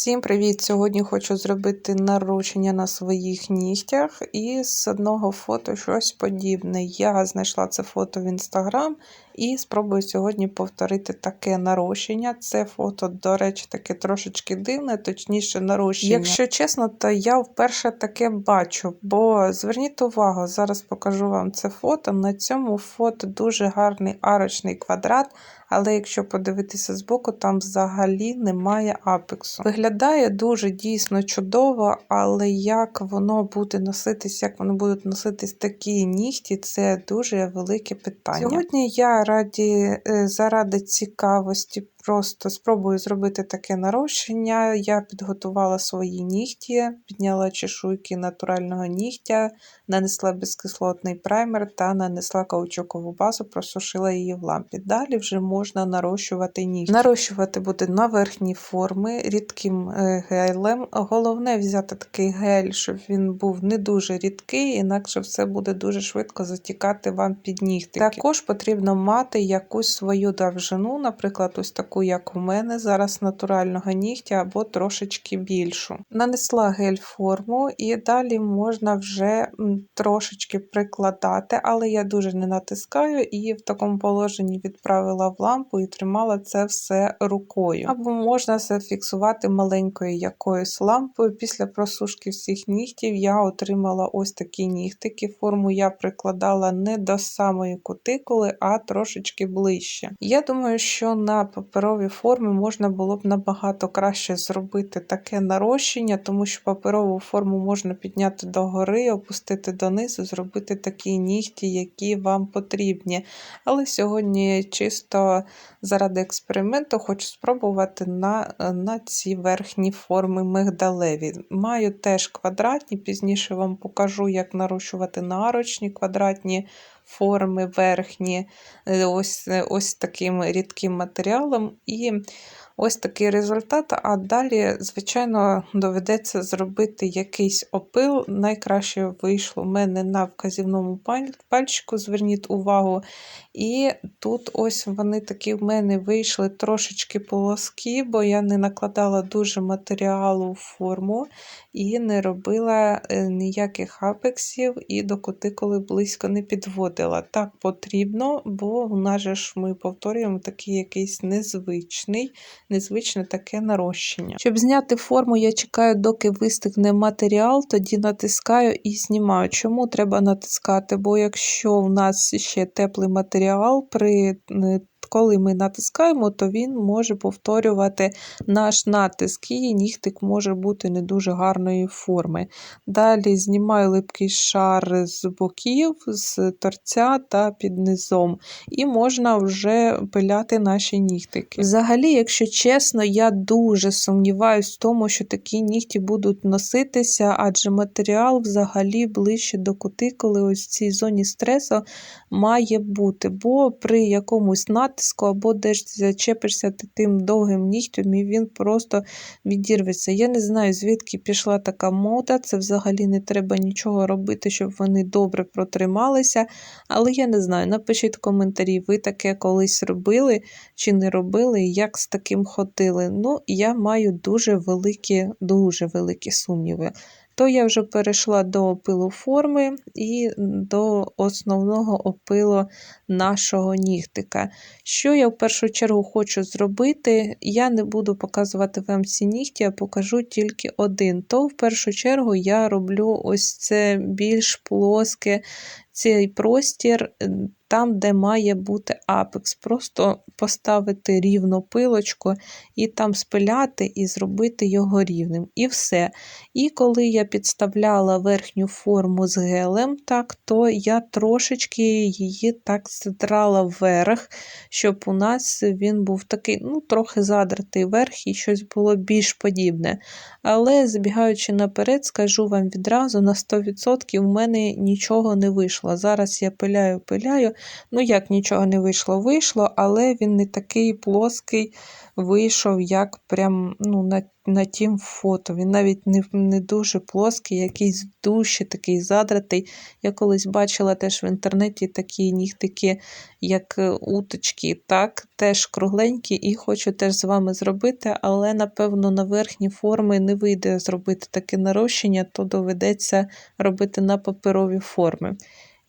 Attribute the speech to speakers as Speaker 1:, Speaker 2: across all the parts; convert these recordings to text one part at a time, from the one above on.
Speaker 1: Всім привіт! Сьогодні хочу зробити наручення на своїх нігтях і з одного фото щось подібне. Я знайшла це фото в інстаграм і спробую сьогодні повторити таке нарощення. Це фото, до речі, таке трошечки дивне, точніше, нарощення. Якщо чесно, то я вперше таке бачу, бо зверніть увагу, зараз покажу вам це фото. На цьому фото дуже гарний арочний квадрат. Але якщо подивитися збоку, там взагалі немає апексу. Виглядає дуже дійсно чудово, але як воно буде носитись, як вони будуть носитись такі нігті, це дуже велике питання. Сьогодні я раді, е, заради цікавості Просто спробую зробити таке нарощення. Я підготувала свої нігті, підняла чешуйки натурального нігтя, нанесла безкислотний праймер та нанесла каучукову базу, просушила її в лампі. Далі вже можна нарощувати нігті. Нарощувати буде на верхні форми рідким е, гелем. Головне взяти такий гель, щоб він був не дуже рідкий, інакше все буде дуже швидко затікати вам під нігти. Також потрібно мати якусь свою довжину, наприклад, ось таку таку, як у мене, зараз натурального нігтя або трошечки більшу. Нанесла гель-форму і далі можна вже трошечки прикладати, але я дуже не натискаю і в такому положенні відправила в лампу і тримала це все рукою. Або можна зафіксувати маленькою якоюсь лампою. Після просушки всіх нігтів я отримала ось такі нігтики. Форму я прикладала не до самої кутикули, а трошечки ближче. Я думаю, що на паперовій паперовій формі можна було б набагато краще зробити таке нарощення, тому що паперову форму можна підняти догори, опустити донизу, зробити такі нігті, які вам потрібні. Але сьогодні чисто заради експерименту хочу спробувати на на ці верхні форми мигдалеві. Маю теж квадратні, пізніше вам покажу, як нарощувати нарочні квадратні форми верхні, е, ось е, ось таким рідким матеріалом. І ось такий результат. А далі, звичайно, доведеться зробити якийсь опил. Найкраще вийшло в мене на вказівному пальчику, зверніть увагу. І тут ось вони такі в мене вийшли трошечки полоски, бо я не накладала дуже матеріалу в форму і не робила е, ніяких апексів, і до кутикули близько не підводила. Так потрібно, бо в нас же ж ми повторюємо такий якийсь незвичний, незвичне таке нарощення. Щоб зняти форму, я чекаю, доки вистигне матеріал, тоді натискаю і знімаю. Чому треба натискати? Бо якщо в нас ще теплий матеріал при е, коли ми натискаємо, то він може повторювати наш натиск, і нігтик може бути не дуже гарної форми. Далі знімаю липкий шар з боків, з торця та під низом, і можна вже пиляти наші нігтики. Взагалі, якщо чесно, я дуже сумніваюся в тому, що такі нігті будуть носитися, адже матеріал взагалі ближче до кутикули, ось в цій зоні стресу має бути, бо при якомусь натиску натиску, або десь зачепишся тим довгим нігтем, і він просто відірветься. Я не знаю, звідки пішла така мода. Це взагалі не треба нічого робити, щоб вони добре протрималися. Але я не знаю. Напишіть в коментарі, ви таке колись робили чи не робили, як з таким ходили. Ну, я маю дуже великі, дуже великі сумніви то я вже перейшла до опилу форми і до основного опилу нашого нігтика. Що я в першу чергу хочу зробити, я не буду показувати вам ці нігті, а покажу тільки один. То в першу чергу я роблю ось це більш плоске цей простір там, де має бути апекс. Просто поставити рівно пилочку і там спиляти і зробити його рівним. І все. І коли я підставляла верхню форму з гелем, так, то я трошечки її так задрала вверх, щоб у нас він був такий, ну, трохи задратий вверх і щось було більш подібне. Але, збігаючи наперед, скажу вам відразу: на 100% в мене нічого не вийшло. Зараз я пиляю, пиляю Ну, як нічого не вийшло, вийшло, але він не такий плоский вийшов, як прям ну, на на тім фото. Він навіть не не дуже плоский, якийсь дужче, такий задратий. Я колись бачила теж в інтернеті такі нігтики, як е, уточки, так, теж кругленькі, і хочу теж з вами зробити, але, напевно, на верхні форми не вийде зробити таке нарощення, то доведеться робити на паперові форми.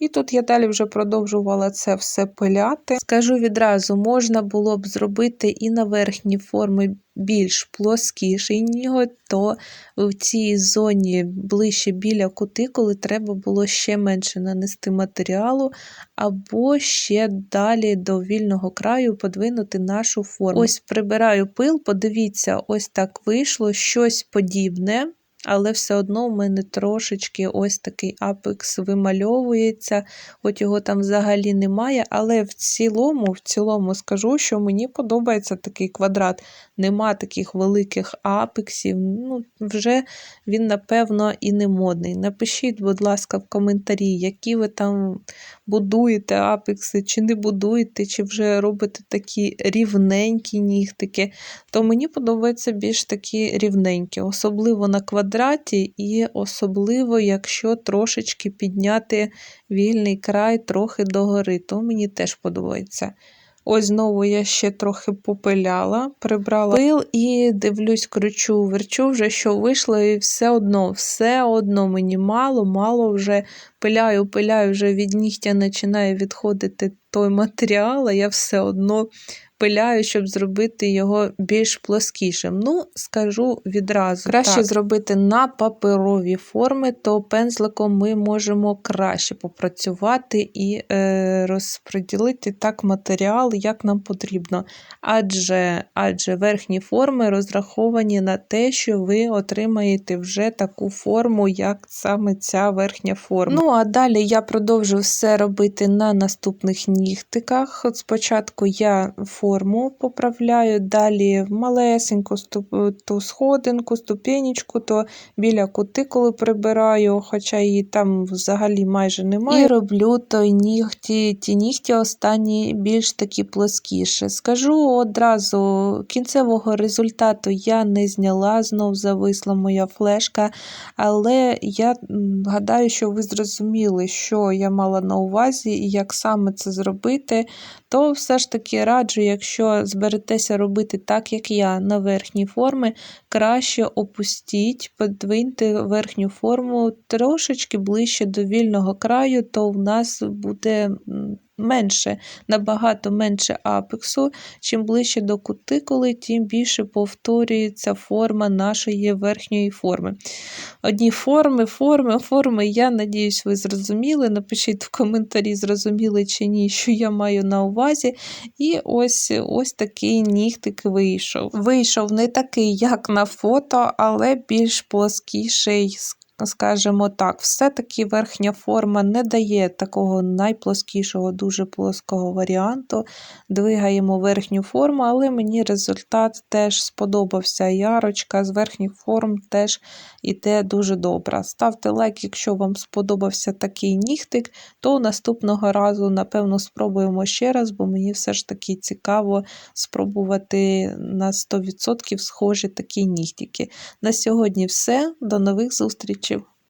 Speaker 1: І тут я далі вже продовжувала це все пиляти. Скажу відразу, можна було б зробити і на верхні форми більш плоскіший ніготь, то в цій зоні ближче біля кутикули треба було ще менше нанести матеріалу, або ще далі до вільного краю подвинути нашу форму. Ось прибираю пил, подивіться, ось так вийшло щось подібне. Але все одно в мене трошечки ось такий апекс вимальовується, хоч його там взагалі немає. Але в цілому, в цілому скажу, що мені подобається такий квадрат. Нема таких великих апексів. Ну, Вже він, напевно, і не модний. Напишіть, будь ласка, в коментарі, які ви там будуєте апекси, чи не будуєте, чи вже робите такі рівненькі нігтики. То мені подобається більш такі рівненькі, особливо на квадраті квадраті, і особливо, якщо трошечки підняти вільний край трохи догори, то мені теж подобається. Ось знову я ще трохи попиляла, прибрала пил і дивлюсь, кручу, верчу вже, що вийшло, і все одно, все одно мені мало, мало вже пиляю, пиляю, вже від нігтя починає відходити той матеріал, а я все одно пиляю, щоб зробити його більш плоскішим. Ну, скажу відразу. Краще так. зробити на паперові форми, то пензликом ми можемо краще попрацювати і е, розподілити так матеріал, як нам потрібно. Адже, Адже верхні форми розраховані на те, що ви отримаєте вже таку форму, як саме ця верхня форма. Ну, а далі я продовжу все робити на наступних нігтиках. От спочатку я форму форму поправляю, далі в малесеньку ту сходинку, ступенечку, то біля кутикули прибираю, хоча її там взагалі майже немає. І роблю той нігті, ті нігті останні більш такі плоскіші. Скажу одразу, кінцевого результату я не зняла, знов зависла моя флешка, але я гадаю, що ви зрозуміли, що я мала на увазі і як саме це зробити, то все ж таки раджу, якщо зберетеся робити так, як я, на верхні форми, краще опустіть, подвиньте верхню форму трошечки ближче до вільного краю, то в нас буде менше, набагато менше апексу. Чим ближче до кутикули, тим більше повторюється форма нашої верхньої форми. Одні форми, форми, форми. Я надіюсь, ви зрозуміли. Напишіть в коментарі, зрозуміли чи ні, що я маю на увазі. І ось ось такий нігтик вийшов. Вийшов не такий, як на фото, але більш плоскіший скажімо так, все-таки верхня форма не дає такого найплоскішого, дуже плоского варіанту. Двигаємо верхню форму, але мені результат теж сподобався. Ярочка з верхніх форм теж іде дуже добра. Ставте лайк, якщо вам сподобався такий нігтик, то наступного разу, напевно, спробуємо ще раз, бо мені все ж таки цікаво спробувати на 100% схожі такі нігтики. На сьогодні все. До нових зустрічей! issue